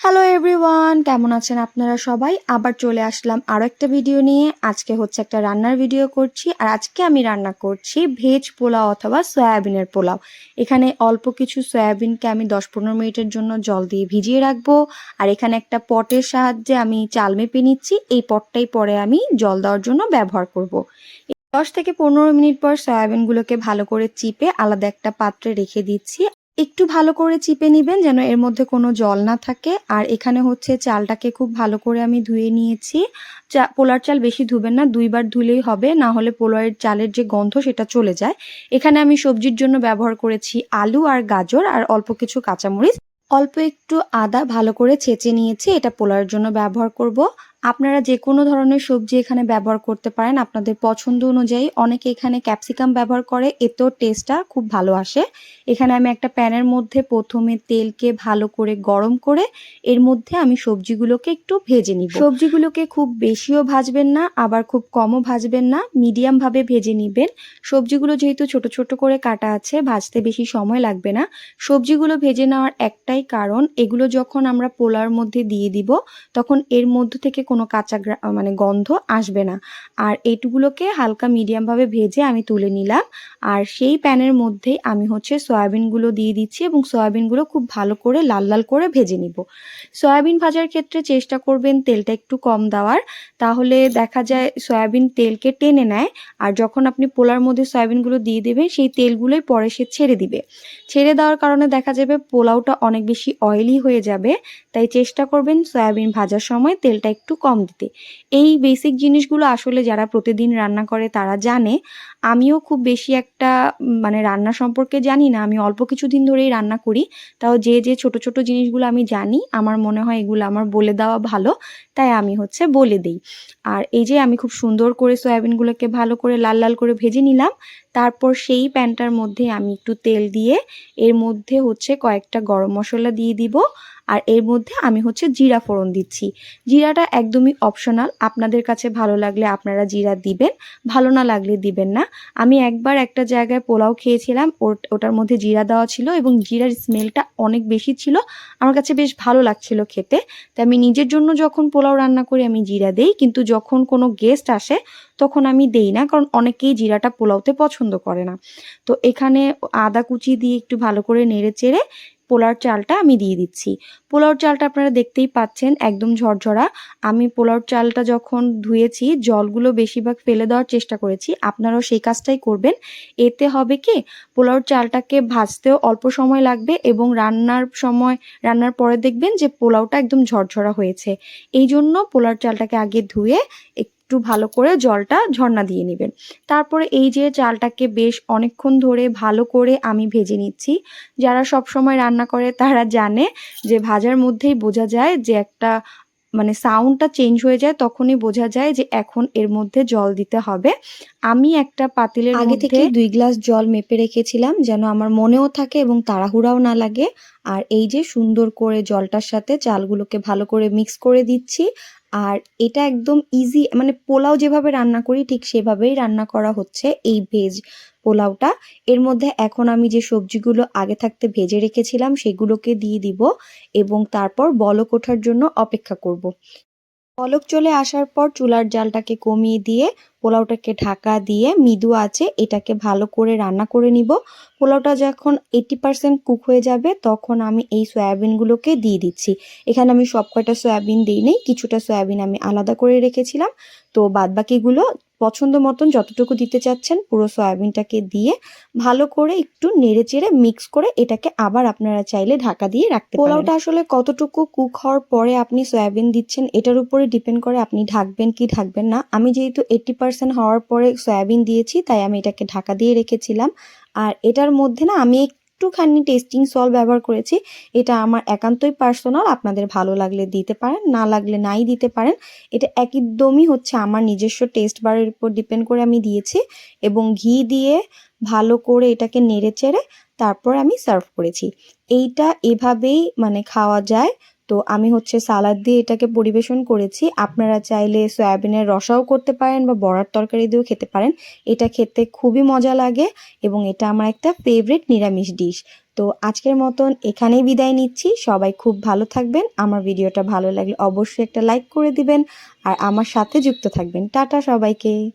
Hello everyone কেমন আছেন আপনারা সবাই? আবার চলে আসলাম আরও একটা ভিডিও নিয়ে। আজকে হচ্ছে একটা রান্নার ভিডিও করছি, আর আজকে আমি রান্না করছি ভেজ পোলাও অথবা সয়াবিনের পোলাও। এখানে অল্প কিছু সয়াবিনকে আমি দশ পনেরো মিনিটের জন্য জল দিয়ে ভিজিয়ে রাখব, আর এখানে একটা পটের সাহায্যে আমি চাল মেপে নিচ্ছি। এই পটটাই পরে আমি জল দেওয়ার জন্য ব্যবহার করব। দশ থেকে পনেরো মিনিট পর সয়াবিনগুলোকে ভালো করে চিপে আলাদা একটা পাত্রে রেখে দিচ্ছি। একটু ভালো করে চিপে নিবেন যেন এর মধ্যে কোনো জল না থাকে। আর এখানে হচ্ছে চালটাকে খুব ভালো করে আমি ধুয়ে নিয়েছি। চা, পোলার চাল বেশি ধুবেন না, দুইবার ধুলেই হবে, না হলে পোলারের চালের যে গন্ধ সেটা চলে যায়। এখানে আমি সবজির জন্য ব্যবহার করেছি আলু আর গাজর আর অল্প কিছু কাঁচামরিচ। অল্প একটু আদা ভালো করে ছেঁচে নিয়েছি, এটা পোলার জন্য ব্যবহার করব। আপনারা যে কোনো ধরনের সবজি এখানে ব্যবহার করতে পারেন আপনাদের পছন্দ অনুযায়ী। অনেকে এখানে ক্যাপসিকাম ব্যবহার করে, এতেও টেস্টটা খুব ভালো আসে। এখানে আমি একটা প্যানের মধ্যে প্রথমে তেলকে ভালো করে গরম করে, এর মধ্যে আমি সবজিগুলোকে একটু ভেজে নিব। সবজিগুলোকে খুব বেশিও ভাজবেন না, আবার খুব কমও ভাজবেন না মিডিয়াম ভাবে ভেজে নিবেন। সবজিগুলো যেহেতু ছোট ছোট করে কাটা আছে, ভাজতে বেশি সময় লাগবে না। সবজিগুলো ভেজে নেওয়ার একটাই কারণ, এগুলো যখন আমরা পোলার মধ্যে দিয়ে দিব, তখন এর মধ্য থেকে কোনো কাঁচা মানে গন্ধ আসবে না। আর এইটুগুলোকে হালকা মিডিয়ামভাবে ভেজে আমি তুলে নিলাম। আর সেই প্যানের মধ্যেই আমি হচ্ছে সয়াবিনগুলো দিয়ে দিচ্ছি এবং সয়াবিনগুলো খুব ভালো করে লাল লাল করে ভেজে নিব। সয়াবিন ভাজার ক্ষেত্রে চেষ্টা করবেন তেলটা একটু কম দেওয়ার। তাহলে দেখা যায় সয়াবিন তেলকে টেনে নেয়। আর যখন আপনি পোলার মধ্যে সয়াবিনগুলো দিয়ে দেবেন, সেই তেলগুলোই পরে সে ছেড়ে দিবে। ছেড়ে দেওয়ার কারণে দেখা যাবে পোলাওটা অনেক বেশি অয়েলি হয়ে যাবে। তাই চেষ্টা করবেন সয়াবিন ভাজার সময় তেলটা একটু কম দিতে। এই বেসিক জিনিসগুলো আসলে যারা প্রতিদিন রান্না করে তারা জানে। আমিও খুব বেশি একটা মানে রান্না সম্পর্কে জানি না, আমি অল্প কিছুদিন ধরেই রান্না করি। তাও যে যে ছোট ছোট জিনিসগুলো আমি জানি, আমার মনে হয় এগুলো আমার বলে দেওয়া ভালো, তাই আমি হচ্ছে বলে দিই। আর এই যে, আমি খুব সুন্দর করে সয়াবিনগুলোকে ভালো করে লাল লাল করে ভেজে নিলাম। তারপর সেই প্যানটার মধ্যে আমি একটু তেল দিয়ে, এর মধ্যে হচ্ছে কয়েকটা গরম মশলা দিয়ে দিব। আর এর মধ্যে আমি হচ্ছে জিরা ফোড়ন দিচ্ছি। জিরাটা একদমই অপশনাল আপনাদের কাছে ভালো লাগলে আপনারা জিরা দিবেন, ভালো না লাগলে দিবেন না। আমি একবার একটা জায়গায় পোলাও খেয়েছিলাম ওটার মধ্যে জিরা দেওয়া ছিল এবং জিরার স্মেলটা অনেক বেশি ছিল। আমার কাছে বেশ ভালো লাগছিল খেতে। তাই আমি নিজের জন্য যখন পোলাও রান্না করি, আমি জিরা দেই। কিন্তু যখন কোনো গেস্ট আসে, তখন আমি দেই না, কারণ অনেকেই জিরাটা পোলাওতে পছন্দ করে না। তো এখানে আদা কুচি দিয়ে একটু ভালো করে নেড়ে চেড়ে পোলার চালটা আমি দিয়ে দিচ্ছি। পোলাওর চালটা আপনারা দেখতেই পাচ্ছেন, একদম ঝরঝরা। আমি পোলাওর চালটা যখন ধুয়েছি, জলগুলো বেশিরভাগ ফেলে দেওয়ার চেষ্টা করেছি। আপনারাও সেই কাজটাই করবেন। এতে হবে কি পোলাওর চালটাকে ভাজতেও অল্প সময় লাগবে এবং রান্নার সময়, রান্নার পরে দেখবেন যে পোলাওটা একদম ঝরঝরা হয়েছে। এই জন্য পোলার চালটাকে আগে ধুয়ে একটু ভালো করে জলটা ঝর্ণা দিয়ে নেবেন। তারপরে এই যে চালটাকে বেশ অনেকক্ষণ ধরে ভালো করে আমি ভেজে নিচ্ছি। যারা সব সময় রান্না করে তারা জানে যে ভাজার মধ্যেই বোঝা যায় যে একটা মানে সাউন্ডটা চেঞ্জ হয়ে যায় তখনই বোঝা যায় যে এখন এর মধ্যে জল দিতে হবে। আমি একটা পাতিলের আগে থেকে দুই গ্লাস জল মেপে রেখেছিলাম যেন আমার মনেও থাকে এবং তাড়াহুড়াও না লাগে। আর এই যে সুন্দর করে জলটার সাথে চালগুলোকে ভালো করে মিক্স করে দিচ্ছি। আর এটা একদম ইজি মানে পোলাও যেভাবে রান্না করি ঠিক সেভাবেই রান্না করা হচ্ছে এই ভেজ পোলাওটা এর মধ্যে এখন আমি যে সবজিগুলো আগে থাকতে ভেজে রেখেছিলাম সেগুলোকে দিয়ে দিব এবং তারপর বলক ওঠার জন্য অপেক্ষা করব। বলক চলে আসার পর চুলার জালটাকে কমিয়ে দিয়ে পোলাওটাকে ঢাকা দিয়ে মৃদু আছে এটাকে ভালো করে রান্না করে নিব। পোলাওটা যখন এইটি পার্সেন্ট কুক হয়ে যাবে, তখন আমি এই সয়াবিনগুলোকে দিয়ে দিচ্ছি। এখানে আমি সব কয়টা সয়াবিন দিই নেই, কিছুটা সয়াবিন আমি আলাদা করে রেখেছিলাম। তো বাদবাকিগুলো পছন্দ মতন যতটুকু দিতে চাচ্ছেন, পুরো সয়াবিনটাকে দিয়ে ভালো করে একটু নেড়ে চেড়ে মিক্স করে এটাকে আবার আপনারা চাইলে ঢাকা দিয়ে রাখতে পোলাওটা আসলে কতটুকু কুক হওয়ার পরে আপনি সয়াবিন দিচ্ছেন, এটার উপরে ডিপেন্ড করে আপনি ঢাকবেন কি ঢাকবেন না। আমি যেহেতু এইটি পার্সেন্ট হওয়ার পরে সয়াবিন দিয়েছি, তাই আমি এটাকে ঢাকা দিয়ে রেখেছিলাম। আর এটার মধ্যে না আমি একটুখানি টেস্টিং সল ব্যবহার করেছি। এটা আমার একান্তই পার্সোনাল আপনাদের ভালো লাগলে দিতে পারেন, না লাগলে নাই দিতে পারেন। এটা একদমই হচ্ছে আমার নিজস্ব টেস্ট বারের উপর ডিপেন্ড করে আমি দিয়েছি এবং ঘি দিয়ে ভালো করে এটাকে নেড়ে চেড়ে তারপর আমি সার্ভ করেছি। এইটা এভাবেই মানে খাওয়া যায়। তো আমি হচ্ছে সালাদ দিয়ে এটাকে পরিবেশন করেছি। আপনারা চাইলে সয়াবিনের রসাও করতে পারেন বা বড়ার তরকারি দিয়েও খেতে পারেন। এটা খেতে খুবই মজা লাগে এবং এটা আমার একটা ফেভারিট নিরামিষ ডিশ তো আজকের মতন এখানেই বিদায় নিচ্ছি। সবাই খুব ভালো থাকবেন। আমার ভিডিওটা ভালো লাগলে অবশ্যই একটা লাইক করে দিবেন। আর আমার সাথে যুক্ত থাকবেন। টাটা সবাইকে।